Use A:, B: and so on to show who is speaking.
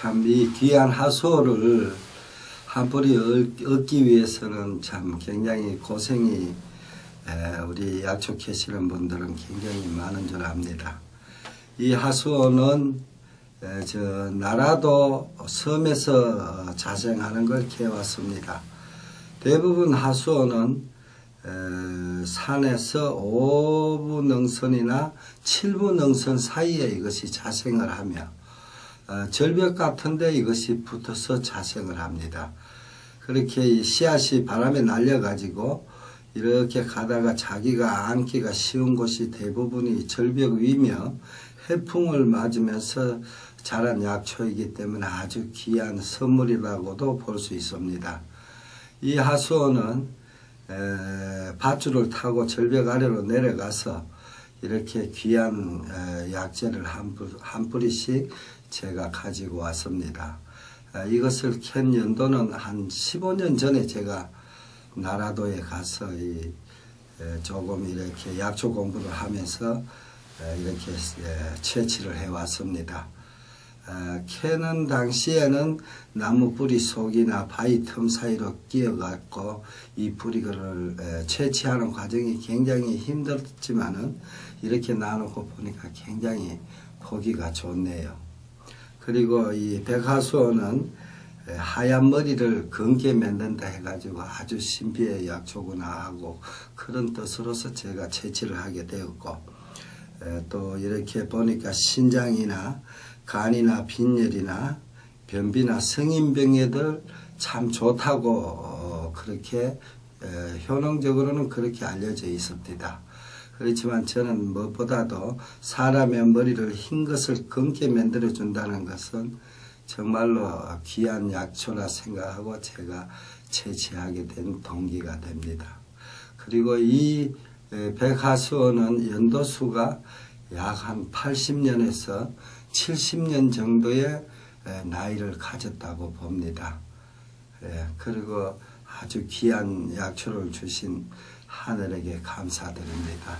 A: 참 이 귀한 하수호를 한 뿌리 얻기 위해서는 참 굉장히 고생이 우리 약초 캐시는 분들은 굉장히 많은 줄 압니다. 이 하수원은 저 나라도 섬에서 자생하는 걸 캐왔습니다. 대부분 하수원은 산에서 5부 능선이나 7부 능선 사이에 이것이 자생을 하며 어, 절벽 같은데 이것이 붙어서 자생을 합니다. 그렇게 씨앗이 바람에 날려가지고 이렇게 가다가 자기가 앉기가 쉬운 곳이 대부분이 절벽 위며 해풍을 맞으면서 자란 약초이기 때문에 아주 귀한 선물이라고도 볼 수 있습니다. 이 하수원은 밧줄을 타고 절벽 아래로 내려가서 이렇게 귀한 약재를 한, 한 뿌리씩 제가 가지고 왔습니다. 아, 이것을 캔 연도는 한 15년 전에 제가 나라도에 가서 조금 이렇게 약초 공부를 하면서 이렇게 채취를 해왔습니다. 아, 캐는 당시에는 나무 뿌리 속이나 바위 틈 사이로 끼어갖고 이 뿌리를 채취하는 과정이 굉장히 힘들지만은 이렇게 나누고 보니까 굉장히 보기가 좋네요. 그리고 이 백화수어는 하얀 머리를 검게 만든다 해가지고 아주 신비의 약초구나 하고 그런 뜻으로서 제가 채취를 하게 되었고 또 이렇게 보니까 신장이나 간이나 빈혈이나 변비나 성인병에들 참 좋다고 어, 그렇게 효능적으로는 그렇게 알려져 있습니다. 그렇지만 저는 무엇보다도 사람의 머리를 흰 것을 검게 만들어 준다는 것은 정말로 귀한 약초라 생각하고 제가 채취하게 된 동기가 됩니다. 그리고 이 백화수원은 연도수가 약 한 80년에서 70년 정도의 나이를 가졌다고 봅니다. 그리고 아주 귀한 약초를 주신 하늘에게 감사드립니다.